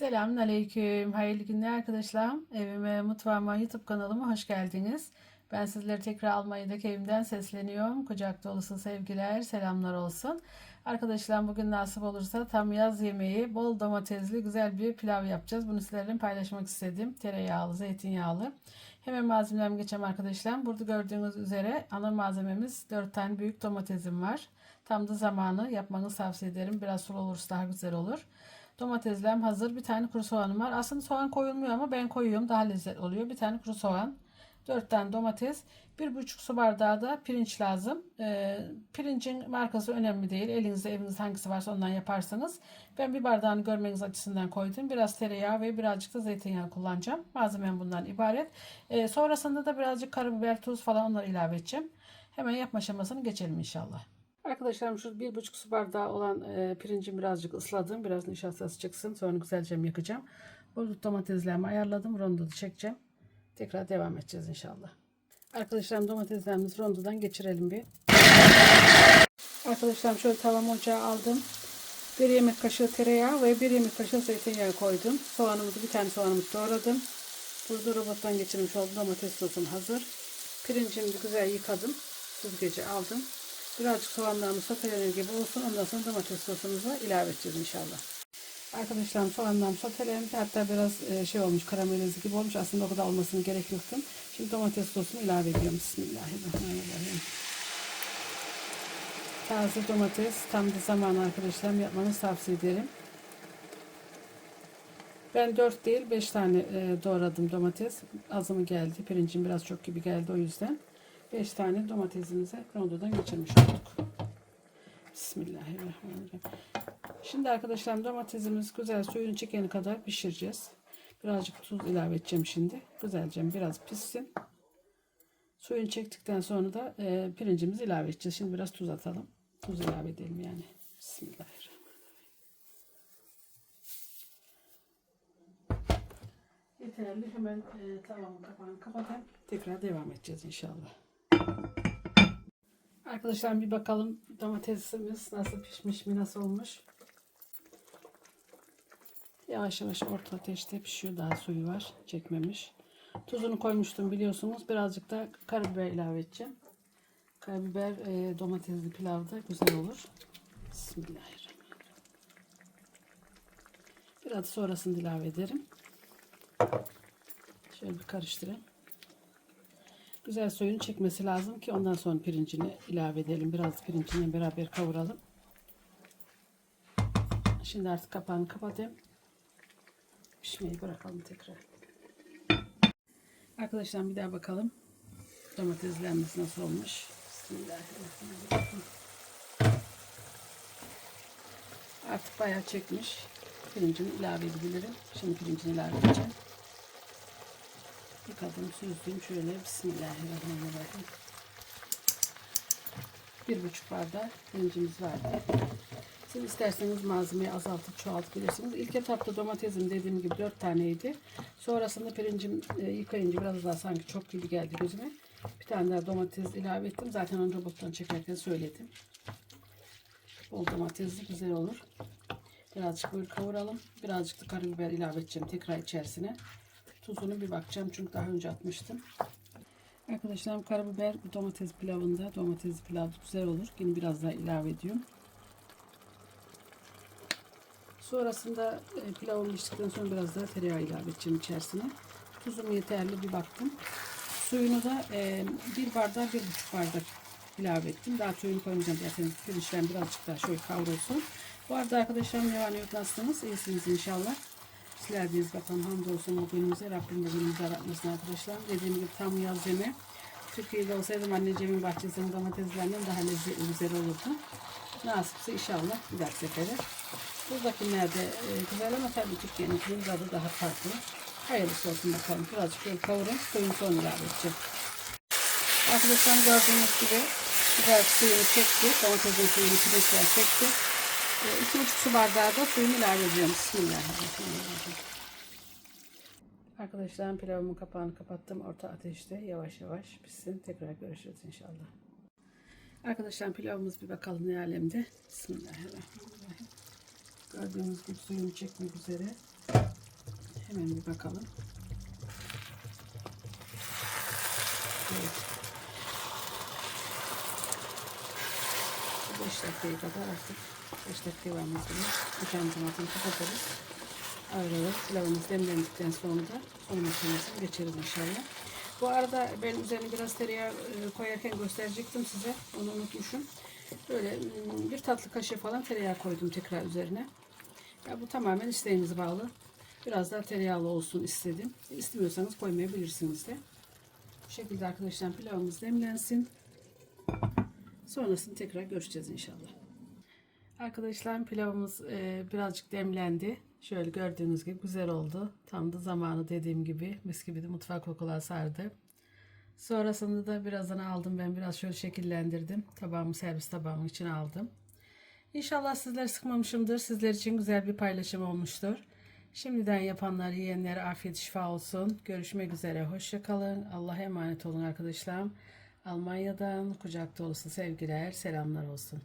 Selamünaleyküm. Hayırlı günler arkadaşlar. Evime, mutfağıma, YouTube kanalıma hoş geldiniz. Ben sizleri tekrar Almanya'daki evimden sesleniyorum. Kucak dolusu sevgiler, selamlar olsun. Arkadaşlar bugün nasip olursa tam yaz yemeği, bol domatesli güzel bir pilav yapacağız. Bunu sizlerle paylaşmak istedim. Tereyağlı, zeytinyağlı. Hemen malzemelerime geçelim arkadaşlar. Burada gördüğünüz üzere ana malzememiz 4 tane büyük domatesim var. Tam da zamanı yapmanızı tavsiye ederim. Biraz sulu olursa daha güzel olur. Domateslerim hazır. Bir tane kuru soğanım var. Aslında soğan koyulmuyor ama ben koyuyorum. Daha lezzetli oluyor. Bir tane kuru soğan. 4 tane domates. 1,5 su bardağı da pirinç lazım. Ee, pirincin markası önemli değil. Elinizde evinizde hangisi varsa ondan yaparsanız. Ben bir bardağını görmeniz açısından koydum. Biraz tereyağı ve birazcık da zeytinyağı kullanacağım. Malzemem bundan ibaret. Ee, sonrasında da birazcık karabiber, tuz falan onları ilave edeceğim. Hemen yapma aşamasını geçelim inşallah. Arkadaşlarım şu bir buçuk su bardağı olan e, pirincimi birazcık ısladım. Biraz nişastası çıksın. Sonra güzelce yakacağım. Burada domateslerimi ayarladım. Rondoda çekeceğim. Tekrar devam edeceğiz inşallah. Arkadaşlarım domateslerimizi rondodan geçirelim bir. Arkadaşlarım şöyle tavam ocağı aldım. Bir yemek kaşığı tereyağı ve bir yemek kaşığı zeytinyağı koydum. Soğanımızı bir tane soğanımızı doğradım. Burada robottan geçirmiş olduğum domates sosum hazır. Pirincimi güzel yıkadım. Süzgeci aldım. Birazcık soğanlarımız sotelenir gibi olsun. Ondan sonra domates sosumuzu ilave edeceğiz inşallah. Arkadaşlarım soğanlarım sotelendi. Hatta biraz e, şey olmuş karamelize gibi olmuş. Aslında o kadar olmasına gerek yoktu. Şimdi domates sosunu ilave ediyorum. Bismillahirrahmanirrahim. Taze domates tam da zamanı arkadaşlarım yapmanızı tavsiye ederim. Ben 4 değil 5 tane e, doğradım domates. Azımı geldi. Pirincim biraz çok gibi geldi o yüzden. 5 tane domatesimizi rondodan geçirmiş olduk. Bismillahirrahmanirrahim. Şimdi arkadaşlar domatesimiz güzel suyunu çekene kadar pişireceğiz. Birazcık tuz ilave edeceğim şimdi. Güzelce biraz pişsin. Suyunu çektikten sonra da e, pirincimizi ilave edeceğiz. Şimdi biraz tuz atalım. Tuz ilave edelim yani. Bismillahirrahmanirrahim. Yeterli. Hemen e, tavamın kapağını kapatayım. Tekrar devam edeceğiz inşallah. Arkadaşlar bir bakalım domatesimiz nasıl pişmiş mi nasıl olmuş. Yavaş yavaş orta ateşte pişiyor. Daha suyu var. Çekmemiş. Tuzunu koymuştum biliyorsunuz. Birazcık da karabiber ilave edeceğim. Karabiber e, domatesli pilavda güzel olur. Bismillahirrahmanirrahim. Biraz sonrasını ilave ederim. Şöyle bir karıştırayım. Güzel suyunu çekmesi lazım ki ondan sonra pirincini ilave edelim. Biraz pirincinle beraber kavuralım. Şimdi artık kapağını kapatayım. Pişmeyi bırakalım tekrar. Arkadaşlar bir daha bakalım. Domateslerimiz nasıl olmuş. Bismillahirrahmanirrahim. Artık bayağı çekmiş. Pirincini ilave edebilirim. Şimdi pirincini ilave edeceğim. Yıkadım, süzdüm. Şöyle Bismillahirrahmanirrahim. Bir buçuk bardak pirincimiz vardı. Siz isterseniz malzemeyi azaltıp çoğaltabilirsiniz. İlk etapta domatesim dediğim gibi dört taneydi. Sonrasında pirincim e, yıkayınca biraz daha sanki çok gibi geldi gözüme. Bir tane daha domates ilave ettim. Zaten onu robottan çekerken söyledim. Bol domatesli güzel olur. Birazcık böyle kavuralım. Birazcık da karabiber ilave edeceğim tekrar içerisine. Tuzunu bir bakacağım çünkü daha önce atmıştım. Arkadaşlarım karabiber bu domates pilavında domates pilavı güzel olur. Yine biraz daha ilave ediyorum. Sonrasında e, pilavım piştikten sonra biraz daha tereyağı ilave edeceğim içerisine. Tuzum yeterli bir baktım. Suyunu da e, bir bardak bir buçuk bardak ilave ettim. Daha suyunu koymayacağım zaten pirinçten birazcık daha şöyle kavrulsun. Bu arada arkadaşlarım ne var ne yok nasılsınız? İyisiniz inşallah. Sizler deyiz bakalım hamdolsun o günümüze. Rabbim de günümüzü aratmasın arkadaşlar. Dediğim gibi tam yaz yeme. Türkiye'de olsaydım anneciğimin bahçesinin domateslerinden daha lezzetli güzel olurdu. Nasipse inşallah bir dahaki sefere. Buradakilerde e, güzel ama tabii Türkiye'nin tadı daha farklı. Hayırlısı olsun bakalım. Birazcık şöyle kavurun. Suyun sonra ilave edeceğim. Arkadaşlar gördüğünüz gibi güzel suyunu çekti. Domatesin suyunu pirinçler çekti. E, iki buçuk su bardağı da suyunu ilave ediyorum. Bismillahirrahmanirrahim. Arkadaşlar pilavımın kapağını kapattım. Orta ateşte yavaş yavaş pişsin. Tekrar görüşürüz inşallah. Arkadaşlar pilavımız bir bakalım ne alemde. Bismillahirrahmanirrahim. Gördüğünüz gibi suyunu çekmek üzere. Hemen bir bakalım. Evet. 5 dakikaya kadar artık 5 dakika var mesela. Uçağımızın altını kapatırız. Ayıralım. Pilavımız demlendikten sonra da fırın makinesine geçeriz inşallah. Bu arada ben üzerine biraz tereyağı e, koyarken gösterecektim size. Onu unutmuşum. Böyle mm, bir tatlı kaşığı falan tereyağı koydum tekrar üzerine. Ya bu tamamen isteğinize bağlı. Biraz daha tereyağlı olsun istedim. İstemiyorsanız koymayabilirsiniz de. Bu şekilde arkadaşlar pilavımız demlensin. Sonrasını tekrar görüşeceğiz inşallah. Arkadaşlar pilavımız e, birazcık demlendi. Şöyle gördüğünüz gibi güzel oldu. Tam da zamanı dediğim gibi mis gibi de mutfak kokular sardı. Sonrasında da birazdan aldım ben biraz şöyle şekillendirdim. Tabağımı servis tabağımın içine aldım. İnşallah sizler sıkmamışımdır. Sizler için güzel bir paylaşım olmuştur. Şimdiden yapanlar, yiyenlere afiyet şifa olsun. Görüşmek üzere. Hoşçakalın. Allah'a emanet olun arkadaşlarım. Almanya'dan kucak dolusu sevgiler, selamlar olsun.